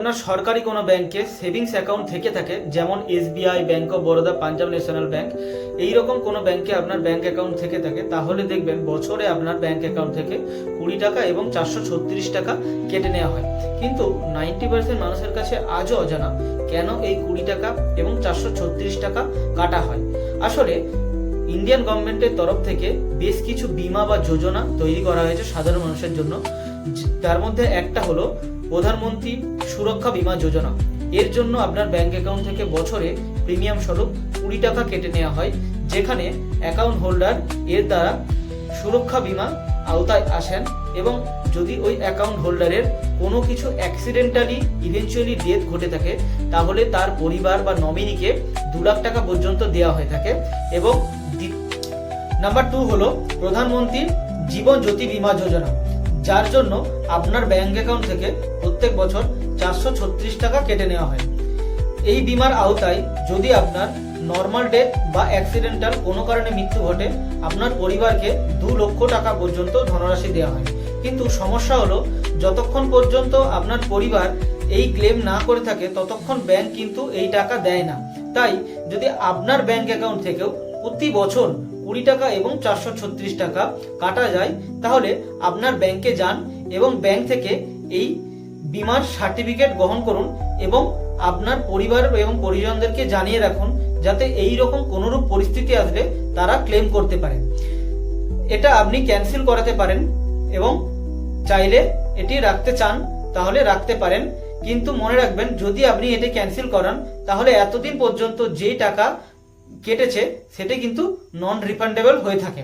আপনার সরকারি কোনো ব্যাংকে সেভিংস অ্যাকাউন্ট থেকে থাকে, যেমন SBI, Bank of Baroda, Punjab National Bank এই রকম কোনো ব্যাংকে আপনার ব্যাংক অ্যাকাউন্ট থেকে থাকে, তাহলে দেখবেন বছরে আপনার ব্যাংক অ্যাকাউন্ট থেকে কুড়ি টাকা এবং চারশো ছত্রিশ টাকা কেটে নেওয়া হয়। কিন্তু নাইনটি পার্সেন্ট মানুষের কাছে আজও অজানা কেন এই কুড়ি টাকা এবং চারশো ছত্রিশ টাকা কাটা হয়। আসলে ইন্ডিয়ান গভর্নমেন্টের তরফ থেকে বেশ কিছু বিমা বা যোজনা তৈরি করা হয়েছে সাধারণ মানুষের জন্য। তার মধ্যে একটা হলো প্রধানমন্ত্রী সুরক্ষা বীমা যোজনা। এর জন্য আপনার ব্যাংক অ্যাকাউন্ট থেকে বছরে প্রিমিয়াম স্বরূপ কুড়ি টাকা কেটে নেওয়া হয়, যেখানে অ্যাকাউন্ট হোল্ডার এর দ্বারা সুরক্ষা বীমা আওতায় আসেন এবং যদি ওই অ্যাকাউন্ট হোল্ডারের কোনো কিছু অ্যাক্সিডেন্টালি ইভেনচুয়ালি ডেথ ঘটে থাকে, তাহলে তার পরিবার বা নমিনিকে দু লাখ টাকা পর্যন্ত দেওয়া হয়ে থাকে এবং নাম্বার টু হলো প্রধানমন্ত্রী জীবন জ্যোতি বীমা যোজনা, যার জন্য আপনার ব্যাংক অ্যাকাউন্ট থেকে প্রত্যেক বছর চারশো ছত্রিশ টাকা কেটে নেওয়া হয়। এই বিমার আওতায় যদি আপনার নর্মাল ডেথ বা অ্যাক্সিডেন্টাল কোনো কারণে মৃত্যু ঘটে, আপনার পরিবারকে দু লক্ষ টাকা পর্যন্ত ধনরাশি দেওয়া হয়। কিন্তু সমস্যা হলো, যতক্ষণ পর্যন্ত আপনার পরিবার এই ক্লেম না করে থাকে, ততক্ষণ ব্যাংক কিন্তু এই টাকা দেয় না। তাই, যদি আপনার ব্যাংক অ্যাকাউন্ট থেকেও প্রতি বছর কুড়ি টাকা এবং চারশো ছত্রিশ টাকা কাটা যায়, তাহলে আপনার ব্যাংকে যান এবং ব্যাংক থেকে এই বিমার সার্টিফিকেট গ্রহণ করুন এবং আপনার পরিবার এবং পরিজনদেরকে জানিয়ে রাখুন যাতে এই রকম কোনোরূপ পরিস্থিতি আসলে তারা ক্লেম করতে পারে। এটা আপনি ক্যান্সেল করাতে পারেন এবং চাইলে এটি রাখতে চান, তাহলে রাখতে পারেন। কিন্তু মনে রাখবেন, যদি আপনি এটি ক্যান্সেল করান, তাহলে এতদিন পর্যন্ত যেই টাকা কেটেছে, সেটা কিন্তু নন রিফান্ডেবল হয়ে থাকে।